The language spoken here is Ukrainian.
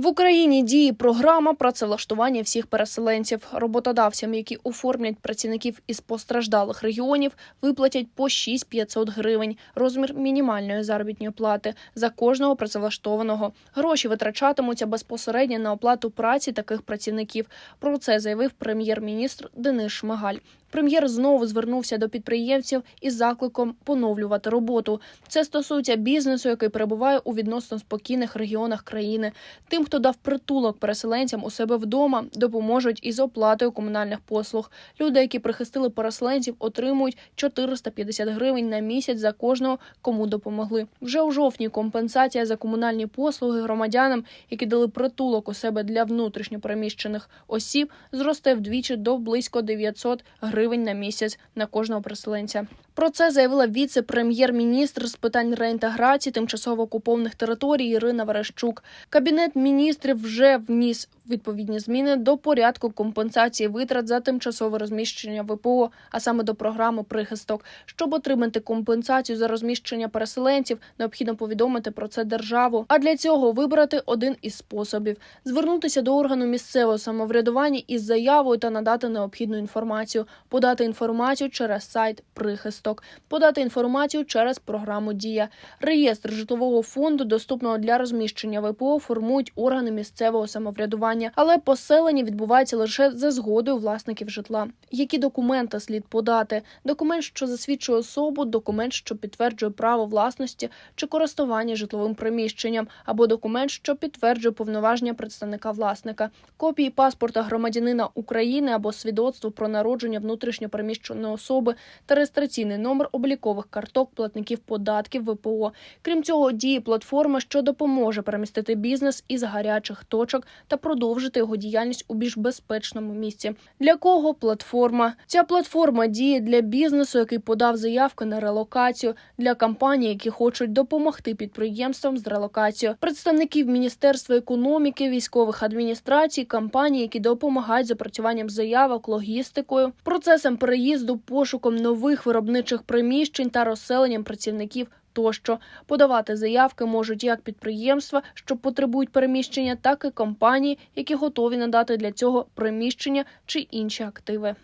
В Україні діє програма працевлаштування всіх переселенців. Роботодавцям, які оформлять працівників із постраждалих регіонів, виплатять по 6500 гривень – розмір мінімальної заробітної плати за кожного працевлаштованого. Гроші витрачатимуться безпосередньо на оплату праці таких працівників. Про це заявив прем'єр-міністр Денис Шмигаль. Прем'єр знову звернувся до підприємців із закликом поновлювати роботу. Це стосується бізнесу, який перебуває у відносно спокійних регіонах країни. Тим, хто дав притулок переселенцям у себе вдома, допоможуть із оплатою комунальних послуг. Люди, які прихистили переселенців, отримують 450 гривень на місяць за кожного, кому допомогли. Вже у жовтні компенсація за комунальні послуги громадянам, які дали притулок у себе для внутрішньопереміщених осіб, зросте вдвічі до близько 900 гривень на місяць на кожного переселенця. Про це заявила віце-прем'єр-міністр з питань реінтеграції тимчасово окупованих територій Ірина Верещук. Кабінет міністрів вже вніс відповідні зміни до порядку компенсації витрат за тимчасове розміщення ВПО, а саме до програми прихисток. Щоб отримати компенсацію за розміщення переселенців, необхідно повідомити про це державу. А для цього вибрати один із способів: звернутися до органу місцевого самоврядування із заявою та надати необхідну інформацію, подати інформацію через сайт прихисток, подати інформацію через програму Дія. Реєстр житлового фонду, доступного для розміщення ВПО, формують органи місцевого самоврядування, але поселення відбувається лише за згодою власників житла. Які документи слід подати? Документ, що засвідчує особу, документ, що підтверджує право власності чи користування житловим приміщенням, або документ, що підтверджує повноваження представника власника, копії паспорта громадянина України або свідоцтво про народження внутрішньопереміщеної особи та реєстраційний номер облікових карток платників податків ВПО. Крім цього, діє платформа, що допоможе перемістити бізнес із гарячих точок та продовжити його діяльність у більш безпечному місці. Для кого платформа? Ця платформа діє для бізнесу, який подав заявки на релокацію, для компаній, які хочуть допомогти підприємствам з релокацією, представників міністерства економіки, військових адміністрацій, компаній, які допомагають з опрацюванням заявок, логістикою, процесом переїзду, пошуком нових виробничих приміщень та розселенням працівників. Тощо подавати заявки можуть як підприємства, що потребують переміщення, так і компанії, які готові надати для цього приміщення чи інші активи.